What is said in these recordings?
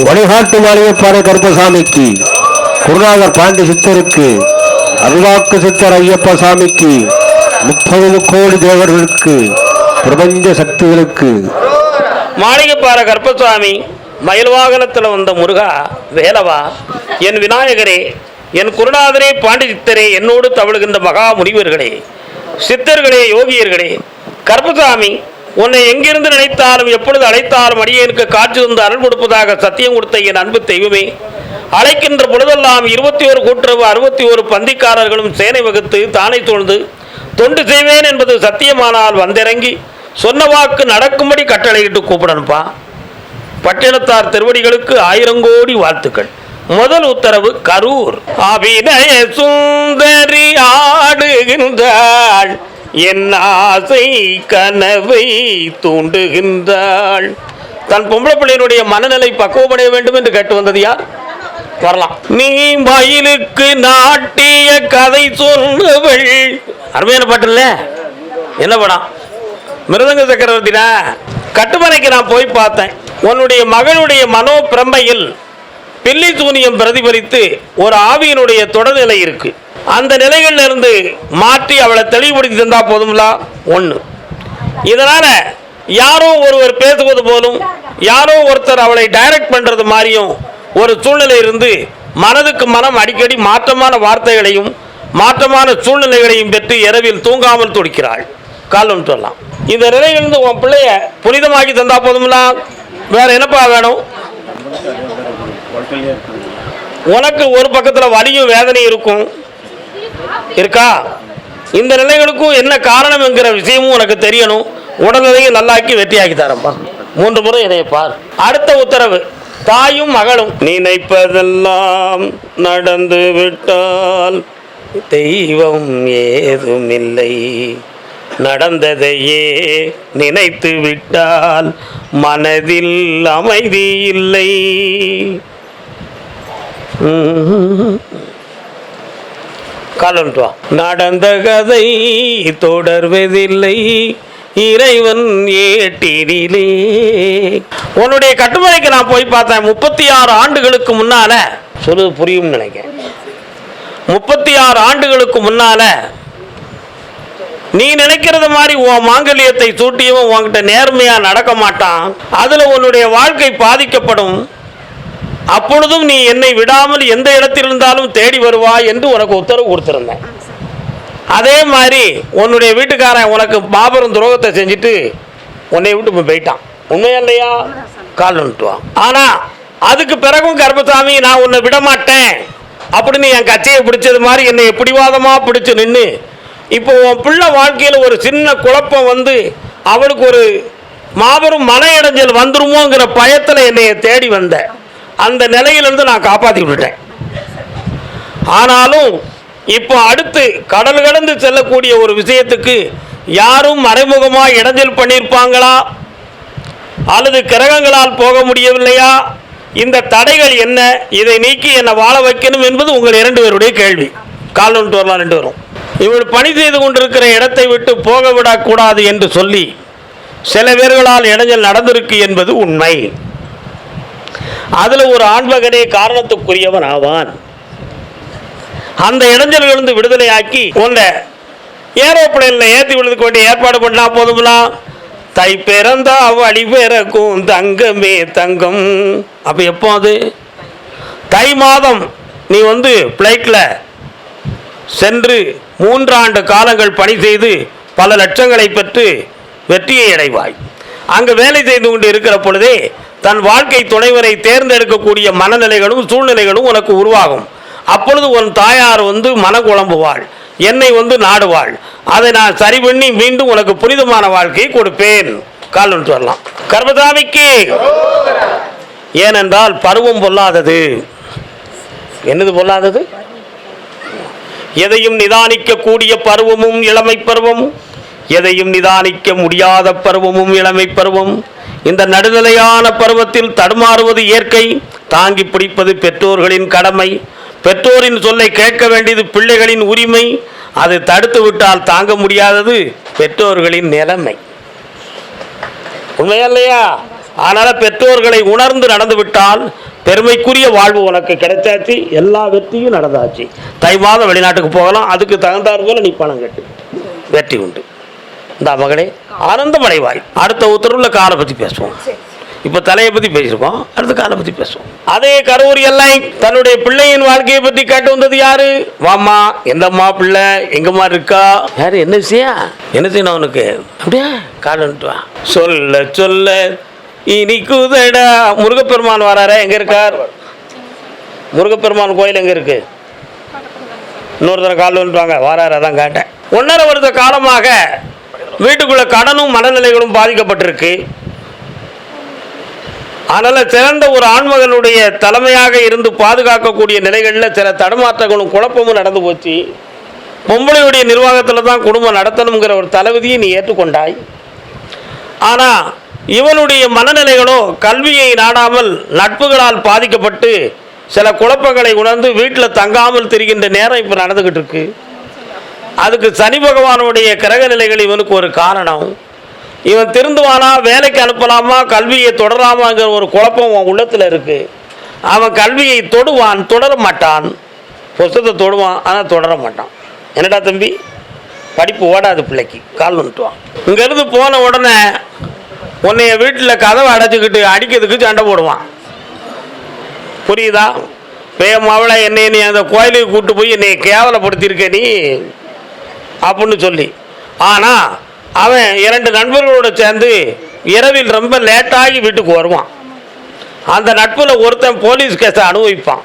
வழிகாட்டு மாளிகைப்பாறை கருப்பசாமிக்கு குருநாதர் பாண்டி சித்தருக்கு அருள்வாக்கு சித்தர் ஐயப்ப சாமிக்கு முப்பது கோடி தேவர்களுக்கு பிரபஞ்ச சக்திகளுக்கு. மாளிகைப்பாறை கருப்பசுவாமி மயில் வாகனத்தில் வந்த முருகா வேலவா என் விநாயகரே என் குருநாதரே பாண்டி சித்தரே என்னோடு தவழுகின்ற மகா முனிவர்களே சித்தர்களே யோகியர்களே கருப்பசாமி உன்னை எங்கிருந்து நினைத்தாலும் எப்பொழுது அழைத்தாலும் அடியேனுக்கு காட்சி தந்து அருள் கொடுப்பதாக சத்தியம் கொடுத்த என் அன்பு தெய்வமே. அழைக்கின்ற பொழுதெல்லாம் இருபத்தி ஒரு கூட்டுறவு அறுபத்தி ஒரு பந்திக்காரர்களும் சேனை வகுத்து தானே தோழ்ந்து தொண்டு செய்வேன் என்பது சத்தியமானால் வந்திறங்கி சொன்ன வாக்கு நடக்கும்படி கட்டளையிட்டு கூப்பிடணுப்பா பட்டினத்தார் திருவடிகளுக்கு ஆயிரம் கோடி வாழ்த்துக்கள். முதல் உத்தரவு கரூர். அபிநய சுந்தரி ஆடுகின்றாள். என் ஆசை கனவை தூண்டுகின்றாள். தன் பொம்பளை பிள்ளையினுடைய மனநிலை பக்குவமடைய வேண்டும் என்று கேட்டு வந்தது யார்? வரலாம். நீ மயிலுக்கு நாட்டிய கதை சொன்னவள் அருமையான பாட்டு இல்ல என்ன படம்? மிருதங்க சக்கரவர்த்தினா கட்டுமனைக்கு நான் போய் பார்த்தேன். உன்னுடைய மகளுடைய மனோ பிரமையில் பில்லி சூனியம் பிரதிபலித்து ஒரு ஆவியினுடைய தொடர்நிலை இருக்குது அந்த நிலைகள்ல இருந்து மாற்றி அவளை தெளிவுபடுத்தி தந்தால் போதும்ல? ஒன்று இதனால் யாரோ ஒருவர் பேசுவது போலும் யாரோ ஒருத்தர் அவளை டைரக்ட் பண்ணுறது மாதிரியும் ஒரு சூழ்நிலை இருந்து மனதுக்கு மனம் அடிக்கடி மாற்றமான வார்த்தைகளையும் மாற்றமான சூழ்நிலைகளையும் பெற்று இரவில் தூங்காமல் துடிக்கிறாள். காலம் சொல்லலாம் இந்த நிலையிலிருந்து உன் பிள்ளைய புனிதமாக்கி தந்தா போதும்னா வேற என்னப்பா வேணும்? உனக்கு ஒரு பக்கத்தில் வலியும் வேதனையும் இருக்கும். இருக்கா? இந்த நிலைகளுக்கும் என்ன காரணம் என்கிற விஷயமும் உனக்கு தெரியணும். உடல்நிலையும் நல்லாக்கி வெற்றியாக்கி தரப்பா மூன்று முறை இதை பார். அடுத்த உத்தரவு. தாயும் மகளும். நினைப்பதெல்லாம் நடந்து விட்டால் தெய்வம் ஏதுமில்லை. நடந்ததையே நினைத்து விட்டால் மனதில் அமைதி இல்லை காலன்ட்டு நடந்த கதை தொடர்வதில்லை. இறைவன் ஏட்டினிலே. உன்னுடைய கட்டுமனைக்கு நான் போய் பார்த்தேன். முப்பத்தி ஆறு ஆண்டுகளுக்கு முன்னால. சொல்லு புரியும் நினைக்கிறேன். முப்பத்தி ஆறு ஆண்டுகளுக்கு முன்னால நீ நினைக்கிறது மாதிரி உன் மாங்கல்யத்தை சூட்டியவன் உன்கிட்ட நேர்மையா நடக்க மாட்டான். அதுல உன்னுடைய வாழ்க்கை பாதிக்கப்படும். அப்பொழுதும் நீ என்னை விடாமல் எந்த இடத்தில் இருந்தாலும் தேடி வருவாய் என்று உனக்கு உத்தரவு கொடுத்துருந்தேன். அதே மாதிரி உன்னுடைய வீட்டுக்காரன் உனக்கு மாபெரும் துரோகத்தை செஞ்சுட்டு உன்னை விட்டு இப்ப போயிட்டான். உண்மையா இல்லையா? கால் வந்துட்டுவான் ஆனால் அதுக்கு பிறகும் கர்ப்பசாமி நான் உன்னை விட மாட்டேன் அப்படின்னு என் கச்சையை பிடிச்சது மாதிரி என்னை பிடிவாதமாக பிடிச்சி நின்று இப்போ உன் பிள்ளை வாழ்க்கையில் ஒரு சின்ன குழப்பம் வந்து அவளுக்கு ஒரு மாபெரும் மன இடைஞ்சல் வந்துருமோங்கிற பயத்தில் என்னைய தேடி வந்தேன் அந்த நிலையிலிருந்து நான் காப்பாற்றி விட்டுட்டேன் ஆனாலும் இப்போ அடுத்து கடல் கடந்து செல்லக்கூடிய ஒரு விஷயத்துக்கு யாரும் மறைமுகமாக இடைஞ்சல் பண்ணியிருப்பாங்களா? அல்லது கிரகங்களால் போக முடியவில்லையா? இந்த தடைகள் என்ன? இதை நீக்கி என்னை வாழ வைக்கணும் என்பது உங்கள் இரண்டு பேருடைய கேள்வி. கால் ஒன்று வரலாம் ரெண்டு வரும் இவள் பணி செய்து கொண்டிருக்கிற இடத்தை விட்டு போக விடக்கூடாது என்று சொல்லி சில பேர்களால் இடைஞ்சல் நடந்திருக்கு என்பது உண்மை. அதுல ஒரு ஆண்மகனே காரணத்துக்குரியவன் ஆவான். அந்த இடைஞ்சல்களிலிருந்து விடுதலையாக்கி உன்னை ஏரோப்ளேன்ல ஏற்றி விடுறதுக்கு வேண்டிய ஏற்பாடு பண்ணா போதுங்களா தை பிறந்தா வழி பிறக்கும் தங்கமே தங்கம். அப்ப எப்போ அது? தை மாதம் நீ வந்து ஃப்ளைட்டில் சென்று மூன்றாண்டு காலங்கள் பணி செய்து பல லட்சங்களை பெற்று வெற்றியை அடைவாய். அங்கு வேலை செய்து கொண்டு இருக்கிற பொழுதே தன் வாழ்க்கை துணைவரை தேர்ந்தெடுக்கக்கூடிய மனநிலைகளும் சூழ்நிலைகளும் உனக்கு உருவாகும். அப்பொழுது உன் தாயார் வந்து மனக்குழம்புவாள் என்னை வந்து நாடுவாள். அதை நான் சரி பண்ணி மீண்டும் உனக்கு புனிதமான வாழ்க்கையை கொடுப்பேன். கால் ஒன்று வரலாம். கர்மதாமிக்கு ஏனென்றால் பருவம் பொல்லாதது. என்னது பொல்லாதது? எதையும் நிதானிக்கக்கூடிய பருவமும் இளமை பருவமும். எதையும் நிதானிக்க முடியாத பருவமும் இளமை பருவம். இந்த நடுநிலையான பருவத்தில் தடுமாறுவது இயற்கை தாங்கி பிடிப்பது பெற்றோர்களின் கடமை. பெற்றோரின் சொல்லை கேட்க வேண்டியது பிள்ளைகளின் உரிமை. அது தடுத்து விட்டால் தாங்க முடியாதது பெற்றோர்களின் நிலைமை. உண்மையா இல்லையா பெற்றோர்களை உணர்ந்து நடந்து விட்டால் பெருமைக்குரிய வாழ்வு உனக்கு கிடைச்சாச்சு எல்லா வெற்றியும் நடந்தாச்சு. தை மாதம் வெளிநாட்டுக்கு போகலாம் அதுக்கு தகுந்தாற் போல நீ பணம் கட்டு. வெற்றி உண்டு. இந்த மகளே ஆனந்தமடைவாய். அடுத்த உத்தரவுல காலை பற்றி பேசுவோம். இப்போ தலையை பற்றி பேசியிருக்கோம் அடுத்த காலை பற்றி பேசுவோம். அதே கரூர் எல்லை தன்னுடைய பிள்ளையின் வாழ்க்கையை பற்றி கேட்டு வந்தது யாரு? வாம்மா எந்தம்மா பிள்ளை? எங்கம்மா இருக்கா? யாரு என்ன விஷயம்? என்ன செய்யணும் அவனுக்கு? அப்படியா காலன்ட்டு வா. சொல்ல சொல்ல இனிக்குதடா முருகப்பெருமான் வராரா? எங்க இருக்கார்? முருகப்பெருமான் கோயில் எங்க இருக்கு? இன்னொரு தடவை கால் வந்துட்டாங்க வாராரு அதான் கேட்டேன். ஒன்றரை வருட காலமாக வீட்டுக்குள்ள கடனும் மனநிலைகளும் பாதிக்கப்பட்டிருக்கு. அதனால் சிறந்த ஒரு ஆண்மகனுடைய தலைமையாக இருந்து பாதுகாக்கக்கூடிய நிலைகளில் சில தடுமாற்றங்களும் குழப்பமும் நடந்து போச்சு. பொம்பளையுடைய நிர்வாகத்தில் தான் குடும்பம் நடத்தணுங்கிற ஒரு தலைவிதியை நீ ஏற்றுக்கொண்டாய். ஆனால் இவனுடைய மனநிலைகளோ கல்வியை நாடாமல் நட்புகளால் பாதிக்கப்பட்டு சில குழப்பங்களை உணர்ந்து வீட்டில் தங்காமல் திரிகின்ற நேரம் இப்போ நடந்துக்கிட்டு இருக்குது அதுக்கு சனி பகவானுடைய கிரக நிலைகள் இவனுக்கு ஒரு காரணம். இவன் திருந்துவானா வேலைக்கு அனுப்பலாமா கல்வியை தொடராமாங்கிற ஒரு குழப்பம் உன் உள்ளத்தில் இருக்கு. அவன் கல்வியை தொடுவான் தொடர மாட்டான். புஸ்தத்தை தொடுவான் ஆனால் தொடர மாட்டான். என்னடா தம்பி? படிப்பு ஓடாது பிள்ளைக்கு கால் வந்துட்டுவான் இங்கேருந்து போன உடனே உன்னைய வீட்டில் கதவை அடைச்சிக்கிட்டு அடிக்கிறதுக்கு சண்டை போடுவான். புரியுதா? பேமாவில் என்னை நீ அந்த கோயிலுக்கு கூட்டு போய் என்னை கேவலப்படுத்தியிருக்க நீ? அப்படின்னு சொல்லி. ஆனால் அவன் இரண்டு நண்பர்களோடு சேர்ந்து இரவில் ரொம்ப லேட்டாகி வீட்டுக்கு வருவான். அந்த நட்பில் ஒருத்தன் போலீஸ் கேஸை அனுபவிப்பான்.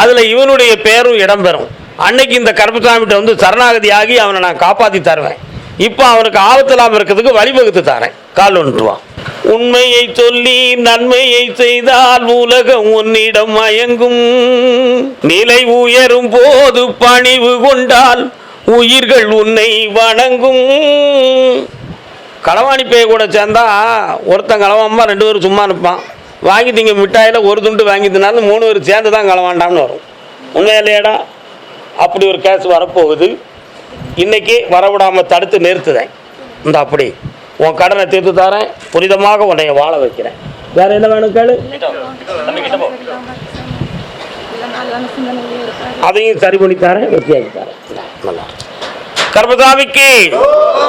அதில் இவனுடைய பேரும் இடம்பெறும். அன்னைக்கு இந்த கருப்பசாமிகிட்ட வந்து சரணாகதி ஆகி அவனை நான் காப்பாற்றி தருவேன். இப்போ அவனுக்கு ஆபத்து இல்லாமல் இருக்கிறதுக்கு வழிவகுத்து தரேன். கால் ஒன்றுவான் உண்மையை சொல்லி நன்மையை செய்தால் உலகம் உன்னிடம் மயங்கும். நிலை உயரும் போது பணிவு கொண்டால் உயிர்கள் உன்னை வணங்கும். களவாணி பேய கூட சேர்ந்தா ஒருத்தன் களவாமா ரெண்டு பேரும் சும்மா நிற்பான் வாங்கி திங்க மிட்டாயில் ஒரு துண்டு வாங்கி தின்னாலும் மூணு பேர் சேர்ந்து தான் களவாண்டான்னு வரும். உண்மை இல்லையாடா அப்படி ஒரு கேஸ் வரப்போகுது. இன்றைக்கி வரவிடாமல் தடுத்து நிறுத்துதேன். இந்த அப்படி. உன் கடனை தீர்த்து தரேன். புனிதமாக உன்னை வாழ வைக்கிறேன். வேறு என்ன வேணும் கேளு? அதையும் சரி பண்ணி தரேன் வெற்றியாக்கி தரேன் நல்லா கர்மதாமிக்கு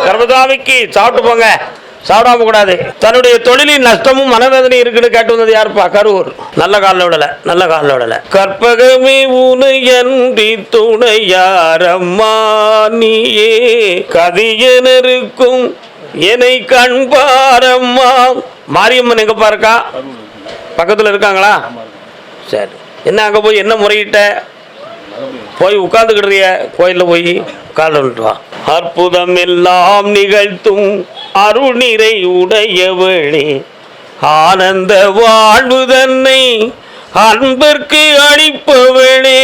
கர்மதாமிக்கு சாப்பிட்டு போங்க. சாப்பிடாம கூடாது. தன்னுடைய தொழிலின் நஷ்டமும் மனவேதனை இருக்குன்னு கேட்டு வந்தது யாருப்பா? கரூர். நல்ல காலில் விடல நல்ல காலில் விடல. கற்பகமே உனையன்றி துணையாரம்மா நீயே கதியனருக்கும் என்னை கண்பாரம்மா. மாரியம்மன் எங்கப்பா இருக்கா? பக்கத்தில் இருக்காங்களா? சரி. என்ன அங்கே போய் என்ன முறையிட்ட? போய் உட்கார்ந்துக்கிடுறிய கோயிலில் போய் வா. அற்புதம் எல்லாம் நிகழ்த்தும் அருணிறை உடையவளே ஆனந்த வாழ்வு தன்னை அன்பிற்கு அளிப்பவளே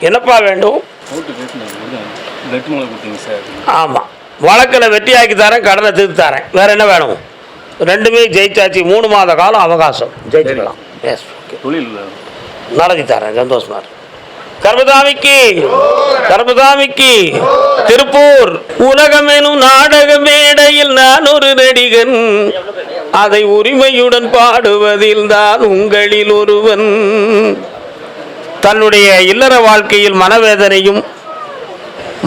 என்னப்பா வேண்டும்? ஆமாம் வழக்கில் வெட்டியாக்கி தரேன் கடனை தீர்த்து தரேன். வேற என்ன வேணும்? ரெண்டுமே ஜெயிச்சாச்சு. மூணு மாத காலம் அவகாசம். ஜெயிச்சுக்கலாம். எஸ் ஓகே தொழில் நடத்தி தரேன் சந்தோஷமா கர்மதாமிக்கு கர்மதாமிக்கு திருப்பூர். உலகமெனும் நாடக மேடையில் நான் ஒரு நடிகன். அதை உரிமையுடன் பாடுவதில் தான் உங்களில் ஒருவன். தன்னுடைய இல்லற வாழ்க்கையில் மனவேதனையும்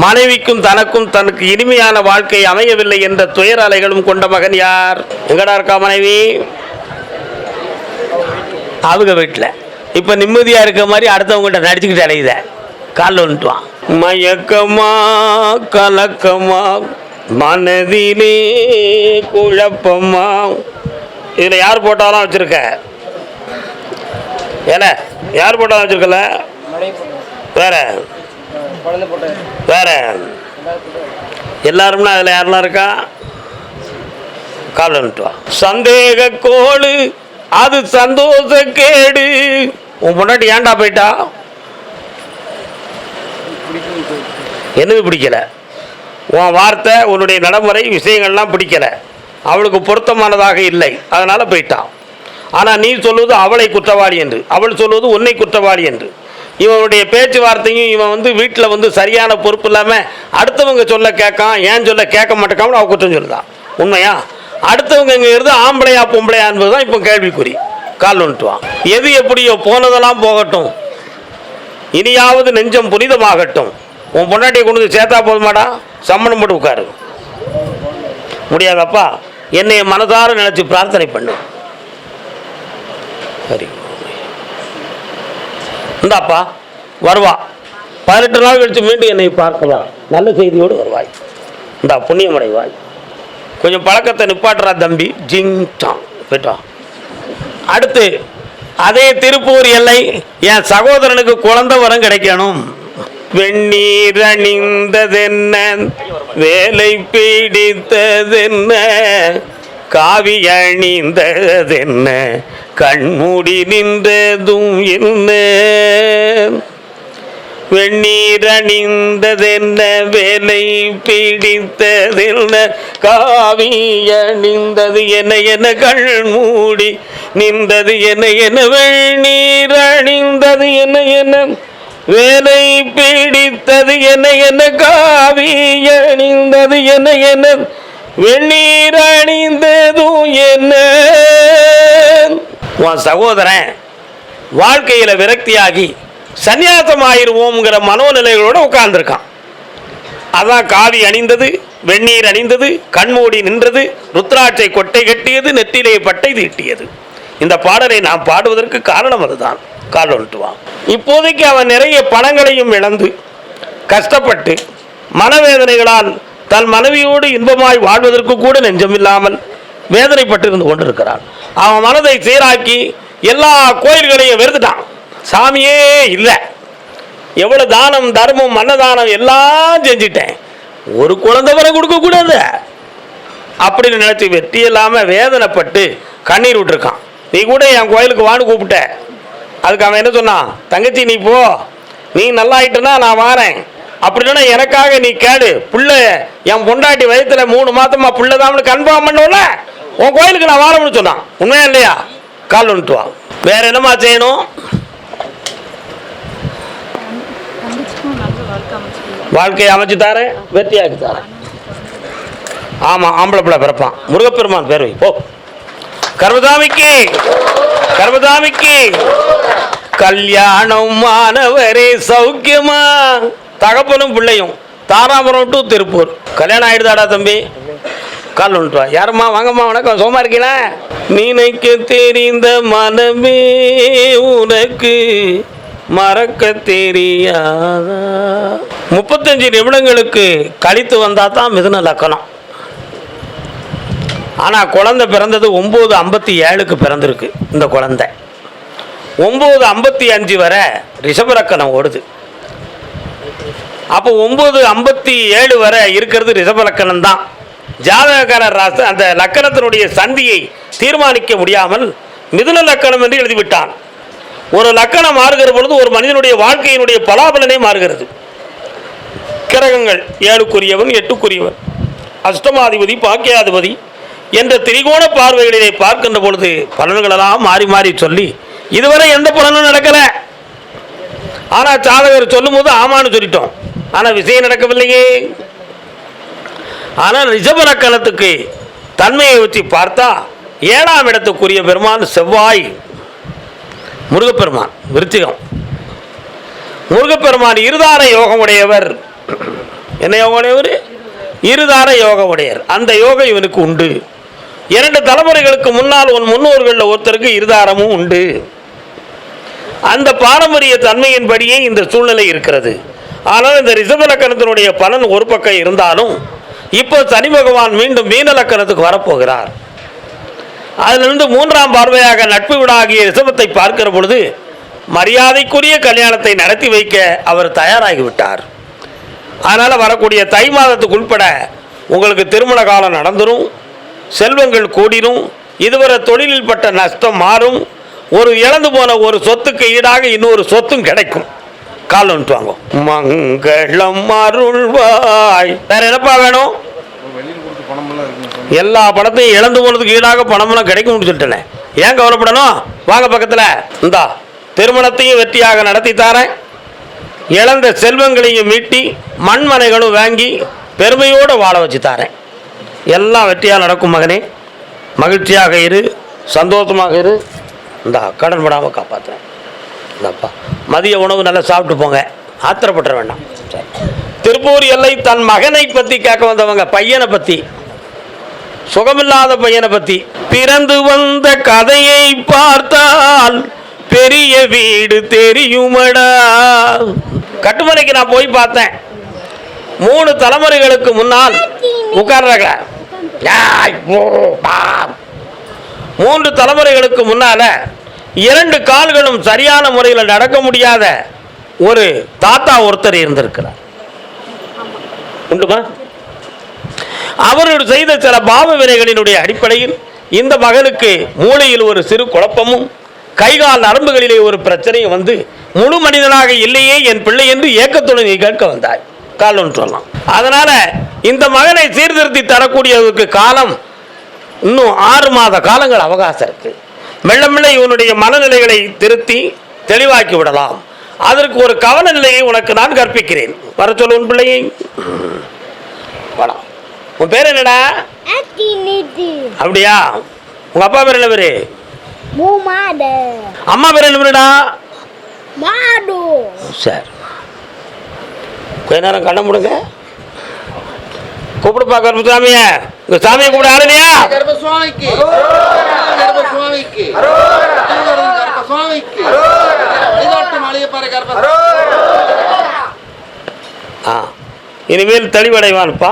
மனைவிக்கும் தனக்கும் தனக்கு இனிமையான வாழ்க்கை அமையவில்லை என்ற துயர அலைகளும் கொண்ட மகன் யார்? எங்கடா இருக்கா மனைவி? அவங்க வீட்டில் இப்போ நிம்மதியாக இருக்க மாதிரி அடுத்தவங்கள்ட்ட நடிச்சுக்கிட்டு அடையுத காலில் வந்துட்டுவான் மயக்கமா கலக்கமா மனதிலே குழப்பமா. இதில் யார் போட்டாலும் வச்சுருக்க? ஏல யார் போட்டாலும் வச்சுருக்கல? வேற. வேற. எல்லாரும்னா அதில் யாரெல்லாம் இருக்கா? கால் வந்துட்டு சந்தேக கோடு அது சந்தோஷ கேடு உன் பொண்டாட்டி ஏன்டா போயிட்டா? என்னது பிடிக்கல. உன் வார்த்தை உன்னுடைய நடைமுறை விஷயங்கள்லாம் பிடிக்கல. அவளுக்கு பொருத்தமானதாக இல்லை. அதனால் போயிட்டான் ஆனால் நீ சொல்லுவது அவளை குற்றவாளி என்று. அவள் சொல்லுவது உன்னை குற்றவாளி என்று. இவனுடைய பேச்சுவார்த்தையும் இவன் வந்து வீட்டில் வந்து சரியான பொறுப்பு இல்லாமல் அடுத்தவங்க சொல்ல கேட்கான் ஏன் சொல்ல கேட்க மாட்டேக்காமல் அவள் குற்றம் சொல்லுதான் உண்மையா? அடுத்தவங்க இங்கே இருந்து ஆம்பளையா பொம்பளையா என்பது தான் இப்போ கேள்விக்குறி. கால் வந்துட்டுவான் எது எப்படியோ போனதெல்லாம் போகட்டும். இனியாவது நெஞ்சம் புனிதமாகட்டும். உன் பொண்டாட்டியை கொண்டு வந்து சேர்த்தா போதுமாடா? சம்மணம் போட்டு உட்காரு. முடியாதப்பா என்னை மனதார நினைச்சு பிரார்த்தனை பண்ணு. சரி. இந்தாப்பா வருவா. பதினெட்டு நாள் கழித்து மீண்டும் என்னை பார்க்கலாம். நல்ல செய்தியோடு வருவாய். இந்தா புண்ணியமடைவாய். கொஞ்சம் பழக்கத்தை நிப்பாட்டுறா தம்பி. ஜிங் சாங். போயிட்டு அடுத்து அதே திருப்பூர் எல்லை என் சகோதரனுக்கு குழந்தை வரம் கிடைக்கணும். வெந்நீர் அணிந்ததென்ன வேலை பிடித்ததென்ன காவி அணிந்ததென்ன கண்மூடி நின்றதும் என்ன? வெந்நீர் வேலை பிடித்ததென்ன காவி அணிந்தது என என்ன கண் மூடி நின்றது என என வெந்நீர் அணிந்தது என்ன என்ன வேலை பிடித்தது என என காவி அணிந்தது என்ன என்ன வெந்நீர் அணிந்ததும் என்ன. உன் சகோதரன் வாழ்க்கையில விரக்தியாகி சந்நியாசம் சந்நியாசமாயிருவோங்கிற மனோநிலைகளோடு உட்கார்ந்துருக்கான். அதான் காவி அணிந்தது வெந்நீர் அணிந்தது கண்மூடி நின்றது ருத்ராட்சை கொட்டை கட்டியது நெத்திலே பட்டை தீட்டியது. இந்த பாடலை நாம் பாடுவதற்கு காரணம் அதுதான். காலொழுட்டுவான் இப்போதைக்கு அவன் நிறைய பணங்களையும் இழந்து கஷ்டப்பட்டு மனவேதனைகளால் தன் மனைவியோடு இன்பமாய் வாழ்வதற்கு கூட நெஞ்சமில்லாமல் வேதனைப்பட்டு இருந்து கொண்டிருக்கிறான். அவன் மனதை சீராக்கி எல்லா கோயில்களையும் வெறுத்துட்டான். சாமியே இல்லை. எவ்வளோ தானம் தர்மம் அன்னதானம் எல்லாம் செஞ்சிட்டேன். ஒரு குழந்தை வர கொடுக்கக்கூடாது அப்படின்னு நினச்சி வெற்றி இல்லாமல் வேதனைப்பட்டு கண்ணீர் விட்டுருக்கான். நீ கூட என் கோயிலுக்கு வான்னு கூப்பிட்ட. அதுக்கு அவன் என்ன சொன்னான்? தங்கச்சி நீ போ. நீ நல்லா ஆயிட்டுனா நான் வாரேன். அப்படின்னா எனக்காக நீ கேடு புள்ள என் பொண்டாட்டி வயத்தில் மூணு மாசமா புள்ள தான் கன்ஃபார்ம் பண்ணோம்ல உன் கோயிலுக்கு நான் வாரம்னு சொன்னான். உண்மையா இல்லையா? கால் வந்துட்டு வா வேற என்னமா செய்யணும் தங்கச்சிக்கும் நல்ல வாழ்க்கை அமைச்சு வாழ்க்கையை அமைச்சு தாரேன் வெற்றியாக்கி தாரேன் ஆமாம் ஆம்பளை பிள்ளை பிறப்பான். முருகப்பெருமான் பேர் வை. போ. கர்மதாமிக்கு கர்மதாமிக்கு. கல்யாணம் மாணவரே சௌக்கியமா. தகப்பனும் பிள்ளையும் தாராபுரம் டு திருப்பூர். கல்யாணம் ஆயிடுதாடா தம்பி? கால் வந்துட்டு வா. யாரம்மா? வாங்கம்மா வணக்கம். சோமா இருக்கீங்களா? நினைக்க தெரிந்த மனமே உனக்கு. மறக்க தெரியாதா முப்பத்தஞ்சு நிமிடங்களுக்கு கழித்து வந்தால் தான் மிதுன லக்கணம். ஆனால் குழந்தை பிறந்தது ஒம்பது ஐம்பத்தி ஏழுக்கு பிறந்திருக்கு இந்த குழந்தை. ஒம்பது ஐம்பத்தி அஞ்சு வரை ரிஷபலக்கணம் ஓடுது. அப்போ ஒம்பது ஐம்பத்தி ஏழு வரை இருக்கிறது ரிஷபலக்கணம் தான் ஜாதகக்காரர் ராச அந்த லக்கணத்தினுடைய சந்தியை தீர்மானிக்க முடியாமல் மிதுன லக்கணம் என்று எழுதிவிட்டான். ஒரு லக்கணம் மாறுகிற பொழுது ஒரு மனிதனுடைய வாழ்க்கையினுடைய பலாபலனே மாறுகிறது. கிரகங்கள் ஏழுக்குரியவன் எட்டுக்குரியவன். அஷ்டமாதிபதி பாக்கியாதிபதி என்ற திரிகோண பார்வைகளிலே பார்க்கின்ற பொழுது பலன்களெல்லாம் மாறி மாறி சொல்லி இதுவரை எந்த பலனும் நடக்கல. ஆனால் சாதகர் சொல்லும்போது ஆமான்னு சொல்லிட்டோம். ஆனால் விஷயம் நடக்கவில்லையே. ஆனால் ரிஷபலக்கணத்துக்கு தன்மையை வச்சு பார்த்தா ஏழாம் இடத்துக்குரிய பெருமான் செவ்வாய் முருகப்பெருமான் விருத்திகம் முருகப்பெருமான் இருதார யோகம் உடையவர் என்ன யோகம் உடையவர் இருதார யோகம் உடையர் அந்த யோகம் இவனுக்கு உண்டு. இரண்டு தலைமுறைகளுக்கு முன்னால் உன் முன்னோர்களில் ஒருத்தருக்கு இருதாரமும் உண்டு. அந்த பாரம்பரிய தன்மையின்படியே இந்த சூழ்நிலை இருக்கிறது. ஆனால் இந்த ரிசபலக்கணத்தினுடைய பலன் ஒரு பக்கம் இருந்தாலும் இப்போ சனி பகவான் மீண்டும் மீனலக்கணத்துக்கு வரப்போகிறார். அதிலிருந்து மூன்றாம் பார்வையாக நட்பு விடாகிய ரிஷபத்தை பார்க்கிற பொழுது மரியாதைக்குரிய கல்யாணத்தை நடத்தி வைக்க அவர் தயாராகிவிட்டார். அதனால் வரக்கூடிய தை மாதத்துக்கு உட்பட உங்களுக்கு திருமண காலம் நடந்துடும் செல்வங்கள் கூடிரும் இதுவரை தொழிலில் பட்ட நஷ்டம் மாறும் ஒரு இழந்து போன ஒரு சொத்துக்கு ஈடாக இன்னொரு சொத்தும் கிடைக்கும். கால் வந்துட்டு வாங்க. மங்களம் அருள்வாய். வேற என்னப்பா வேணும் வெளியில் கொடுத்த பணமெல்லாம் இருக்குங்க சார் எல்லா பணத்தையும் இழந்து போனதுக்கு ஈடாக பணமெல்லாம் கிடைக்கும்னு சொல்லிட்டேன். ஏன் கவலைப்படணும்? வாங்க பக்கத்தில். இந்தா திருமணத்தையும் வெற்றியாக நடத்தி தாரேன். இழந்த செல்வங்களையும் மீட்டி மண்மனைகளும் வாங்கி பெருமையோடு வாழ வச்சு தாரேன். எல்லாம் வெற்றியாக நடக்கும் மகனே. மகிழ்ச்சியாக இரு சந்தோஷமாக இரு. இந்த கடன் படாமல் காப்பாற்றுறேன் இந்தப்பா மதிய உணவு நல்லா சாப்பிட்டு போங்க. ஆத்திரப்பட்டுற வேண்டாம். சரி. திருப்பூர் எல்லை தன் மகனை பற்றி கேட்க வந்தவங்க பையனை பற்றி சுகமில்லாத பையனை பற்றி பிறந்து வந்த கதையை பார்த்தால் பெரிய வீடு தெரியுமடா. கட்டுமனைக்கு நான் போய் பார்த்தேன். மூணு தலைமுறைகளுக்கு முன்னால் உட்கார்றாங்க பா. மூன்று தலைமுறைகளுக்கு முன்னால இரண்டு கால்களும் சரியான முறையில் நடக்க முடியாத ஒரு தாத்தா ஒருத்தர் இருந்திருக்கிறார். உண்டுமா? அவர்கள் செய்த சில பாவ வினைகளினுடைய அடிப்படையில் இந்த மகனுக்கு மூளையில் ஒரு சிறு குழப்பமும் கைகால் நரம்புகளிலே ஒரு பிரச்சனையும் வந்து முழு மனிதனாக இல்லையே என் பிள்ளை என்று ஏக்கத்துடன் நீ கேட்க வந்தாய். காலம் சொல்லலாம். அதனால இந்த மகனை சீர்திருத்தி தரக்கூடியதுக்கு காலம் இன்னும் ஆறு மாத காலங்கள் அவகாசம் இருக்கு. மெல்ல மெல்ல இவனுடைய மனநிலைகளை திருத்தி தெளிவாக்கி விடலாம். அதற்கு ஒரு கவன நிலையை உனக்கு நான் கற்பிக்கிறேன். வர சொல்லு உன் பிள்ளையை. உன் பேர் என்னடா. அப்படியா? உங்க அப்பா பேர் என்ன பேரு. அம்மா பேர் என்ன பேருடா. சரி. கொஞ்ச நேரம் கண்ண முடுங்க. கூப்பிடுப்பா கருப்புசாமிய உங்க சாமியை கூப்பிட ஆளுலையா கர்ப்பசுவாமிக்கு. கர்ப்பசுவாமிக்கு. கர்ப்ப. ஆ. இனிமேல் தெளிவடைவான்ப்பா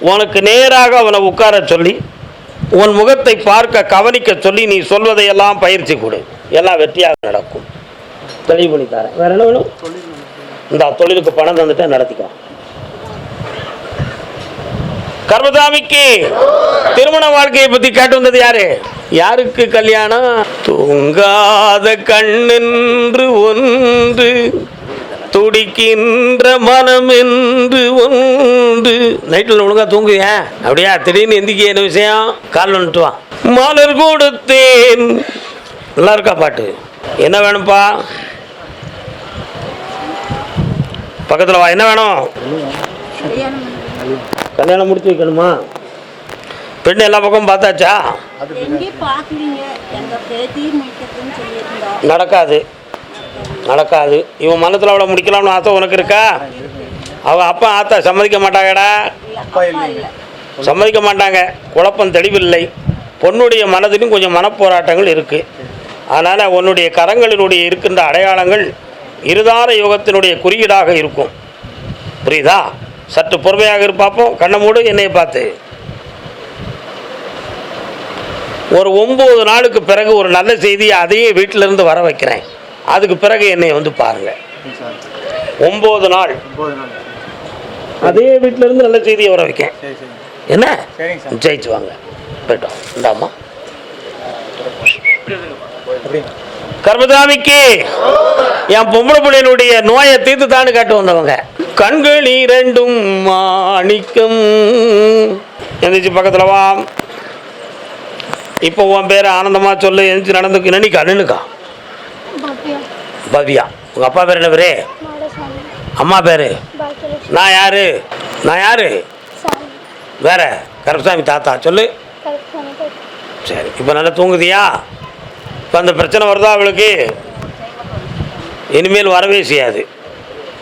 உனக்கு நேராக அவனை உட்கார சொல்லி உன் முகத்தை பார்க்க கவனிக்க சொல்லி நீ சொல்வதையெல்லாம் பயிற்சி கொடு. எல்லாம் வெற்றியாக நடக்கும். தெளிவு பண்ணி தரேன். வேற என்ன வேணும்? இந்த தொழிலுக்கு பணம் தந்துட்டு நடத்திக்கலாம் கர்மசாமிக்கு திருமண வாழ்க்கையை பத்தி கேட்டு வந்தது யாரு? யாருக்கு கல்யாணம்? தூங்காத கண்ணென்று ஒன்று துடிக்கின்ற மனம் என்று ஒன்று நைட்டில் ஒழுங்கா தூங்குவியா? அப்படியா? திடீர்னு எந்திக்க என்ன விஷயம்? கால் வந்துட்டு வா மலர் கொடுத்தேன். நல்லா இருக்கா பாட்டு? என்ன வேணும்ப்பா? பக்கத்தில் வா என்ன வேணும்? கல்யாணம் முடிச்சு வைக்கணுமா? பெண்ணு எல்லா பக்கமும் பார்த்தாச்சா? நடக்காது. நடக்காது. இவன் மனத்தில் அவளை முடிக்கலாம்னு ஆசை உனக்கு இருக்கா? அவன் அப்பா ஆத்தா சம்மதிக்க மாட்டாங்கடா. சம்மதிக்க மாட்டாங்க. குழப்பம் தெளிவில்லை. பொண்ணுடைய மனதிலும் கொஞ்சம் மனப்போராட்டங்கள் இருக்குது அதனால் உன்னுடைய கரங்களினுடைய இருக்கின்ற அடையாளங்கள் இருதார யோகத்தினுடைய குறியீடாக இருக்கும். புரியுதா? சற்று பொறுமையாக இருப்பாப்போம் கண்ணை மூடு என்னைய பார்த்து. ஒரு ஒம்பது நாளுக்கு பிறகு ஒரு நல்ல செய்தியை அதையே வீட்டிலேருந்து வர வைக்கிறேன். அதுக்கு பிறகு என்னை வந்து பாருங்கள் ஒம்பது நாள் ஒன்பது நாள் அதே வீட்டிலேருந்து நல்ல செய்தியை வர வைக்கேன் என்ன ஜெயிச்சு வாங்க போயிட்டோம் இந்தாம்மா கர்மதாமிக்கு என் பொம்பளை பிள்ளையினுடைய நோயை தீர்த்து தான்னு கேட்டு வந்தவங்க கண்கள் இரண்டும் மாணிக்கம் எந்திரிச்சு பக்கத்தில் வா இப்போ உன் பேர் ஆனந்தமா சொல்லு எந்திரிச்சு நடந்துக்கு நினைக்கா நின்னுக்கா. பவ்யா. உங்கள் அப்பா பேர் என்ன பேரு. அம்மா பேர். நான் யாரு? நான் யாரு. வேற? கருப்பசாமி தாத்தா. சொல்லு. சரி இப்போ நல்லா தூங்குதியா? இப்போ அந்த பிரச்சனை வருதா அவளுக்கு? இனிமேல் வரவே செய்யாது.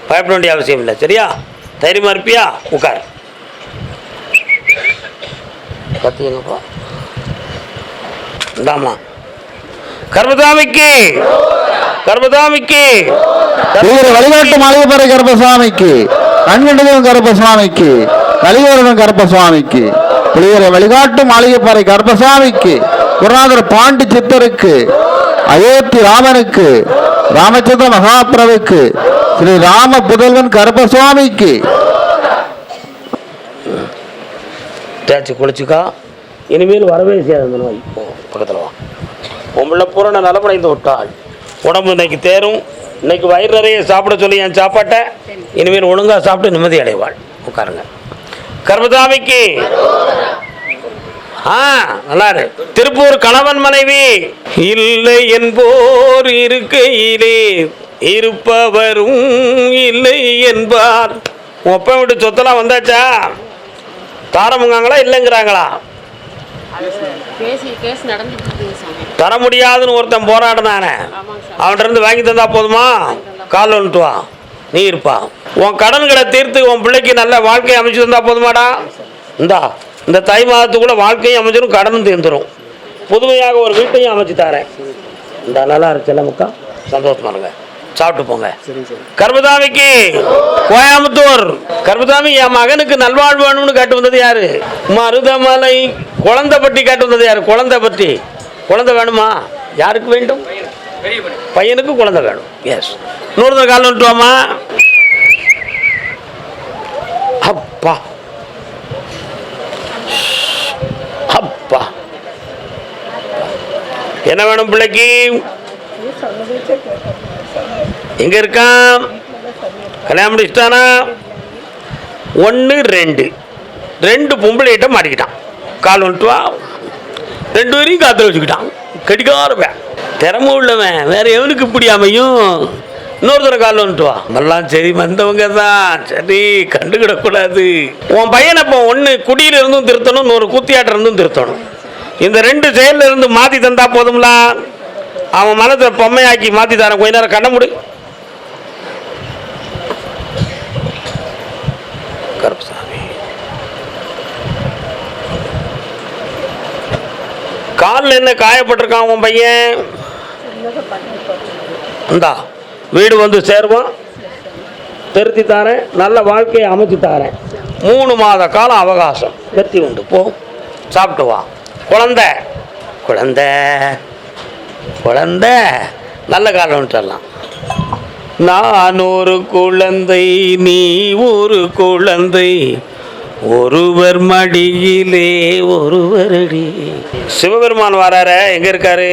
பயப்பட வேண்டிய அவசியம் இல்லை. சரியா? தைரியமாக இருப்பியா? உட்கார். கத்தியங்கப்பா இந்தாம்மா. கர்மதாமிக்கு இவர் வழிகாட்டு மலையப்பறை கருப்பசுவாமிக்கு கண்கண்டதும் கருப்பசுவாமிக்கு கலிவரதம் கருப்பசுவாமிக்கு புலியரை வழிகாட்டு மாளிகைப்பறை கருப்பசுவாமிக்கு குருநாதர் பாண்டி சித்தருக்கு அயோத்தி ராமனுக்கு. ராமச்சந்திர மகாபிரபுக்கு. ஸ்ரீ ராம புதல்வன் கருப்பசுவாமிக்கு தேய்ச்சி குளிச்சுக்கா. இனிமேல் வரவே செய்யாது அந்த நோய். பக்கத்தில் வா. உங்களை பூரண நலமடைந்து விட்டாள். உடம்பு இன்னைக்கு தேரும். இன்னைக்கு வயிறு நிறைய சாப்பிட சொல்லி என் சாப்பாட்டை இனிமேல் ஒழுங்காக சாப்பிட்டு நிம்மதி அடைவாள். உட்காருங்க. கர்மதாமிக்கு ஆ நல்லாரு திருப்பூர் கணவன் மனைவி. இல்லை என்போர் இருக்கையிலே இருப்பவரும் இல்லை என்பார். ஒப்பம் விட்டு சொத்தெல்லாம் வந்தாச்சா? தாரமுங்காங்களா இல்லைங்கிறாங்களா? தர முடியாதுன்னு ஒருத்தன் போராடினானே அவன்கிட்ட வாங்கி தந்தா போதுமா? கால் வா. நீ இருப்பா. உன் கடன்களை தீர்த்து உன் பிள்ளைக்கு நல்ல வாழ்க்கையை அமைச்சு தந்தா போதுமாடா? இந்தா இந்த தை மாதத்துக்குள்ள வாழ்க்கையும் அமைச்சிடும் கடனும் தீர்ந்துடும் புதுமையாக ஒரு வீட்டையும் அமைச்சு தரேன். இந்த நல்லா இருக்கு செல்லமுக்கா சந்தோஷமா இருங்க. சாப்பிட்டு போங்க. கர்மதாமிக்கு கோயம்புத்தூர். கர்மதாமி என் மகனுக்கு நல்வாழ்வு வேணும்னு கேட்டு வந்தது யாரு? மருதமலை குழந்தை பட்டி கேட்டு வந்தது யாரு? குழந்தை பட்டி குழந்தை வேணுமா? யாருக்கு வேண்டும்? பையனுக்கு குழந்தை வேணும். எஸ் நூறு கால் வந்துட்டுவாமா அப்பா. அப்பா. என்ன வேணும் பிள்ளைக்கு? எங்க இருக்கான் கல்யாணம் முடிச்சிட்டானா? ஒன்று ரெண்டு. ரெண்டு பொம்பளைகிட்ட மாட்டிக்கிட்டான். கால் வந்துட்டு வா ரெண்டு பேரையும் காத்துல வச்சுக்கிட்டான். கடிகாரவன். திறமை உள்ளவன். வேற எவனுக்கு இப்படி அமையும்? இன்னொருத்தர கால் வந்துட்டு வா. எல்லாம் சரி வந்தவங்க தான். சரி கண்டுக்கிடக்கூடாது. உன் பையனை இப்போ ஒன்று குடியில இருந்தும் திருத்தணும் இன்னொரு கூத்தியாட்ட இருந்தும் திருத்தணும். இந்த ரெண்டு செயலில் இருந்து மாற்றி தந்தா போதும்ல? அவன் மனத்தை பொம்மையாக்கி மாற்றி தரேன். கொஞ்ச நேரம் கண்ண முடி. கருப்பசாமி காலில் என்ன காயப்பட்டிருக்கான் உன் பையன்? இந்தா வீடு வந்து சேருவான் திருத்தி தாரேன் நல்ல வாழ்க்கையை அமைச்சு தாரேன். மூணு மாத காலம் அவகாசம். வெற்றி உண்டு போ. சாப்பிட்டு வா. குழந்தை. குழந்த. குழந்த. நல்ல காலம் சொல்லலாம் நான் ஒரு குழந்தை நீ ஒரு குழந்தை. ஒருவர் மடியிலே ஒருவர் அடி. சிவபெருமான் வராற எங்க இருக்காரு?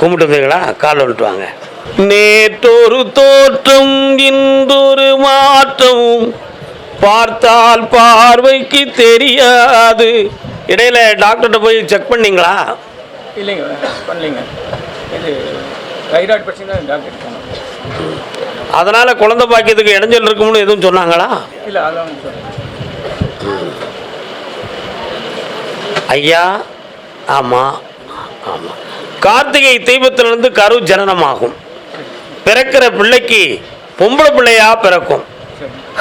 கும்பிட்டு வந்தீங்களா கால் வந்துட்டு வாங்க. நேற்றொரு தோற்றம் இன்றொரு மாற்றம் பார்த்தால் பார்வைக்கு தெரியாது. இடையில டாக்டர்கிட்ட போய் செக் பண்ணீங்களா? இல்லைங்க பண்ணலைங்க. இது தைராய்டு பிரச்சனை டாக்டர் அதனால குழந்தை பாக்கியத்துக்கு இடைஞ்சல் இருக்கும்னு எதுவும் சொன்னாங்களா? ஐயா ஆமாம் ஆமாம் கார்த்திகை தீபத்திலிருந்து கரு ஜனனமாகும். பிறக்கிற பிள்ளைக்கு பொம்பளை பிள்ளையா பிறக்கும்.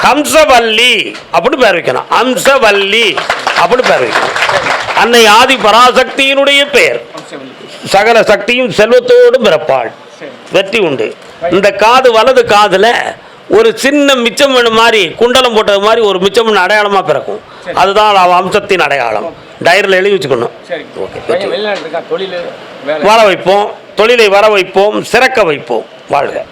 ஹம்சவல்லி அப்படின்னு பேர் வைக்கணும். ஹம்சவல்லி அப்படின்னு பேர் வைக்கணும். அன்னை ஆதி பராசக்தியினுடைய பெயர் சகல சக்தியும் செல்வத்தோடும் பிறப்பாள். வெற்றி உண்டு. இந்த காது வலது காதுல ஒரு சின்ன மிச்சம் மாதிரி குண்டலம் போட்டது மாதிரி ஒரு மிச்சம் அடையாளமா பிறக்கும். அதுதான் அவ வம்சத்தின் அடையாளம். டைரியில் எழுதி வச்சுக்கணும். ஓகே வர வைப்போம். தொழிலை வர வைப்போம். சிறக்க வைப்போம். வாழ்க.